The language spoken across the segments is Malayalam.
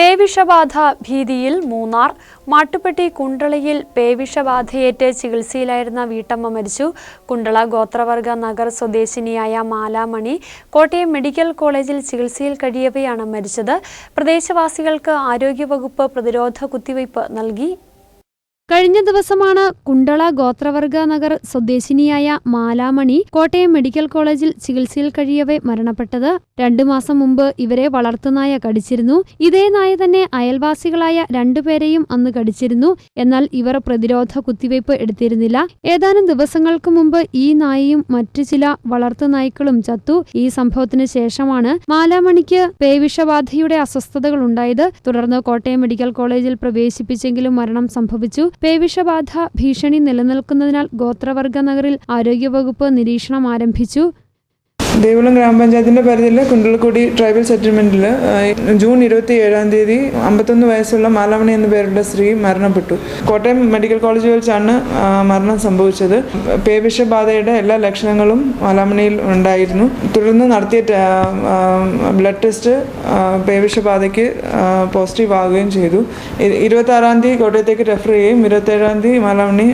പേവിഷബാധ ഭീതിയിൽ മൂന്നാർ. മാട്ടുപ്പെട്ടി കുണ്ടളയിൽ പേവിഷബാധയേറ്റ് ചികിത്സയിലായിരുന്ന വീട്ടമ്മ മരിച്ചു. കുണ്ടള ഗോത്രവർഗ നഗർ സ്വദേശിനിയായ മാലാമണി കോട്ടയം മെഡിക്കൽ കോളേജിൽ ചികിത്സയിൽ കഴിയവെയാണ് മരിച്ചത്. പ്രദേശവാസികൾക്ക് ആരോഗ്യവകുപ്പ് പ്രതിരോധ കുത്തിവയ്പ് നൽകി. കഴിഞ്ഞ ദിവസമാണ് കുണ്ടള ഗോത്രവർഗ നഗർ സ്വദേശിനിയായ മാലാമണി കോട്ടയം മെഡിക്കൽ കോളേജിൽ ചികിത്സയിൽ കഴിയവെ മരണപ്പെട്ടത്. രണ്ടു മാസം മുമ്പ് ഇവരെ വളർത്തുനായ കടിച്ചിരുന്നു. ഇതേ നായ തന്നെ അയൽവാസികളായ രണ്ടുപേരെയും അന്ന് കടിച്ചിരുന്നു. എന്നാൽ ഇവർ പ്രതിരോധ കുത്തിവയ്പ് എടുത്തിരുന്നില്ല. ഏതാനും ദിവസങ്ങൾക്ക് മുമ്പ് ഈ നായയും മറ്റു ചില വളർത്തുനായ്ക്കളും ചത്തു. ഈ സംഭവത്തിന് ശേഷമാണ് മാലാമണിക്ക് പേവിഷബാധയുടെ അസ്വസ്ഥതകൾ ഉണ്ടായത്. തുടർന്ന് കോട്ടയം മെഡിക്കൽ കോളേജിൽ പ്രവേശിപ്പിച്ചെങ്കിലും മരണം സംഭവിച്ചു. പേവിഷബാധ ഭീഷണി നിലനിൽക്കുന്നതിനാൽ ഗോത്രവർഗ നഗറിൽ ആരോഗ്യവകുപ്പ് നിരീക്ഷണം ആരംഭിച്ചു. ദേവികുളം ഗ്രാമപഞ്ചായത്തിന്റെ പരിധിയിൽ കുണ്ടലക്കുടി ട്രൈബൽ സെറ്റിൽമെന്റിൽ ജൂൺ ഇരുപത്തി ഏഴാം തീയതി അമ്പത്തൊന്ന് വയസ്സുള്ള മാലാമണി എന്ന പേരുള്ള സ്ത്രീ മരണപ്പെട്ടു. കോട്ടയം മെഡിക്കൽ കോളേജിൽ വെച്ചാണ് മരണം സംഭവിച്ചത്. പേവിഷബാധയുടെ എല്ലാ ലക്ഷണങ്ങളും മാലാമണിയിൽ ഉണ്ടായിരുന്നു. തുടർന്ന് നടത്തിയ ബ്ലഡ് ടെസ്റ്റ് പേവിഷബാധയ്ക്ക് പോസിറ്റീവ് ആവുകയും ചെയ്തു. ഇരുപത്തി ആറാം തീയതി കോട്ടയത്തേക്ക് റെഫർ ചെയ്യുകയും ഇരുപത്തേഴാം തീയതി മാലാമണി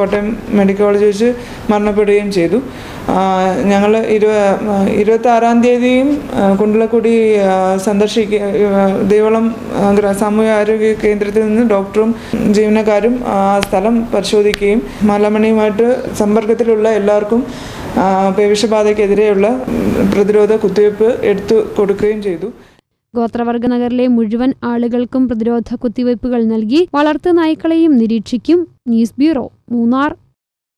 കോട്ടയം മെഡിക്കൽ കോളേജിൽ വെച്ച് മരണപ്പെടുകയും ചെയ്തു. ഞങ്ങൾ ഇരുപ ഇരുപത്തി ആറാം തീയതിയും ആ, കുണ്ടളക്കുടി സന്ദർശിക്കുക ദേവളം സാമൂഹ്യ ആരോഗ്യ കേന്ദ്രത്തിൽ നിന്ന് ഡോക്ടറും ജീവനക്കാരും ആ സ്ഥലം പരിശോധിക്കുകയും മലമണിയുമായിട്ട് സമ്പർക്കത്തിലുള്ള എല്ലാവർക്കും പേവിഷബാധയ്ക്കെതിരെയുള്ള പ്രതിരോധ കുത്തിവയ്പ് എടുത്തു കൊടുക്കുകയും ചെയ്തു. ഗോത്രവർഗ നഗറിലെ മുഴുവൻ ആളുകൾക്കും പ്രതിരോധ കുത്തിവയ്പ്പുകൾ നൽകി വളർത്തു നായ്ക്കളെയും നിരീക്ഷിക്കും. News bureau Munnar.